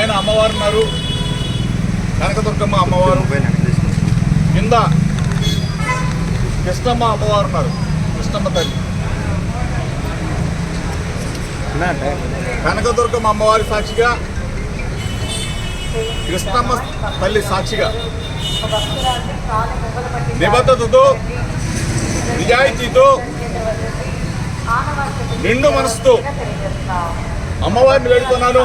ఉన్నారు. కనకదుర్గమ్మ అమ్మవారు. కింద కృష్ణమ్మ అమ్మవారు ఉన్నారు. కృష్ణమ్మ తల్లి. కనకదుర్గమ్మ అమ్మవారి సాక్షిగా కృష్ణమ్మ తల్లి సాక్షిగా నిబద్ధతతో నిజాయితీతో నిండు మనసుతో అమ్మవారిని వేడుకున్నాను.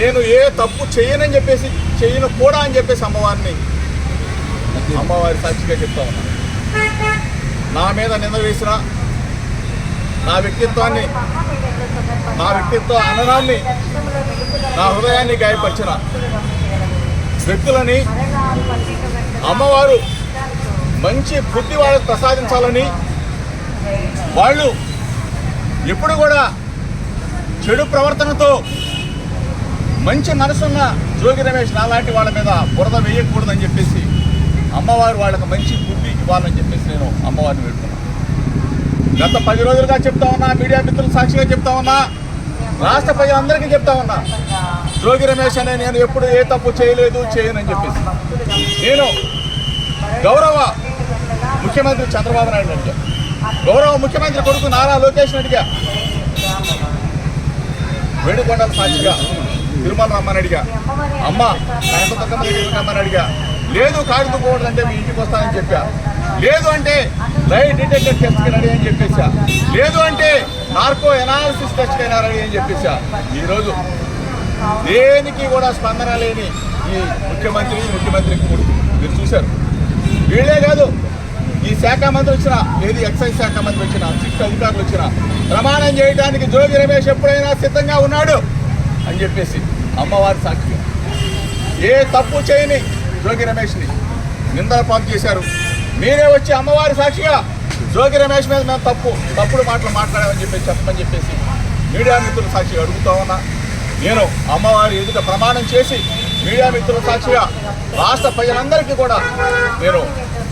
నేను ఏ తప్పు చేయనని చెప్పేసి చేయను కూడా అని చెప్పేసి అమ్మవారిని అమ్మవారి సాక్షిగా చెప్తా ఉన్నాను నా మీద నింద వేసిన నా వ్యక్తిత్వాన్ని నా వ్యక్తిత్వ అననాన్ని నా హృదయాన్ని గాయపరిచిన వ్యక్తులని అమ్మవారు మంచి బుద్ధి వాళ్ళకు ప్రసాదించాలని వాళ్ళు ఎప్పుడు కూడా చెడు ప్రవర్తనతో మంచి మనసున్న జోగి రమేష్ నాలాంటి వాళ్ళ మీద బురద వేయకూడదని చెప్పేసి అమ్మవారు వాళ్ళకి మంచి బుద్ధి ఇవ్వాలని చెప్పేసి నేను అమ్మవారిని పెడుతున్నాను గత పది రోజులుగా చెప్తా ఉన్నా మీడియా మిత్రులు సాక్షిగా చెప్తా ఉన్నా రాష్ట్ర ప్రజలందరికీ చెప్తా ఉన్నా జోగి రమేష్ అనే నేను ఎప్పుడు ఏ తప్పు చేయలేదు చేయనని చెప్పేసి. నేను గౌరవ ముఖ్యమంత్రి చంద్రబాబు నాయుడు అడిగా. గౌరవ ముఖ్యమంత్రి కొడుకు నారా లోకేష్ అడిగా. వేణుకొండల సాక్షిగా. తిరుమల రమ్మని అడిగా. అమ్మ కనకదుర్గమ్మ దగ్గరికి రమ్మని అడిగా. లేదు కాగితకూడదు అంటే మీ ఇంటికి వస్తానని చెప్పా. లేదు అంటే లై డిటెక్టర్ టెస్ట్కి రెడీ అని చెప్పేసా. లేదు అంటే నార్కో ఎనాలిసిస్ టెస్ట్కి అయినా రెడీ అని చెప్పేసా. ఈరోజు దేనికి కూడా స్పందన లేని ఈ ముఖ్యమంత్రి ముఖ్యమంత్రి మీరు చూశారు. వీళ్ళే కాదు ఈ శాఖ మంత్రి వచ్చిన ఏది ఎక్సైజ్ శాఖ మంత్రి వచ్చిన సిక్స్ అధికారులు వచ్చిన ప్రమాణం చేయడానికి జోగి రమేష్ ఎప్పుడైనా సిద్ధంగా ఉన్నాడు. అని చెప్పేసి అమ్మవారి సాక్షిగా ఏ తప్పు చేయని జోగి రమేష్ని నిందల పాలు చేశారు. మీరే వచ్చి అమ్మవారి సాక్షిగా జోగి రమేష్ మీద మేము తప్పు తప్పుడు మాటలు మాట్లాడామని చెప్పేసి చెప్పమని చెప్పేసి మీడియా మిత్రుల సాక్షిగా అడుగుతా ఉన్నా. నేను అమ్మవారి ఎదుట ప్రమాణం చేసి మీడియా మిత్రుల సాక్షిగా రాష్ట్ర ప్రజలందరికీ కూడా నేను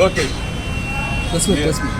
లోకేష్. ప్లస్ మీ ప్లస్ మీ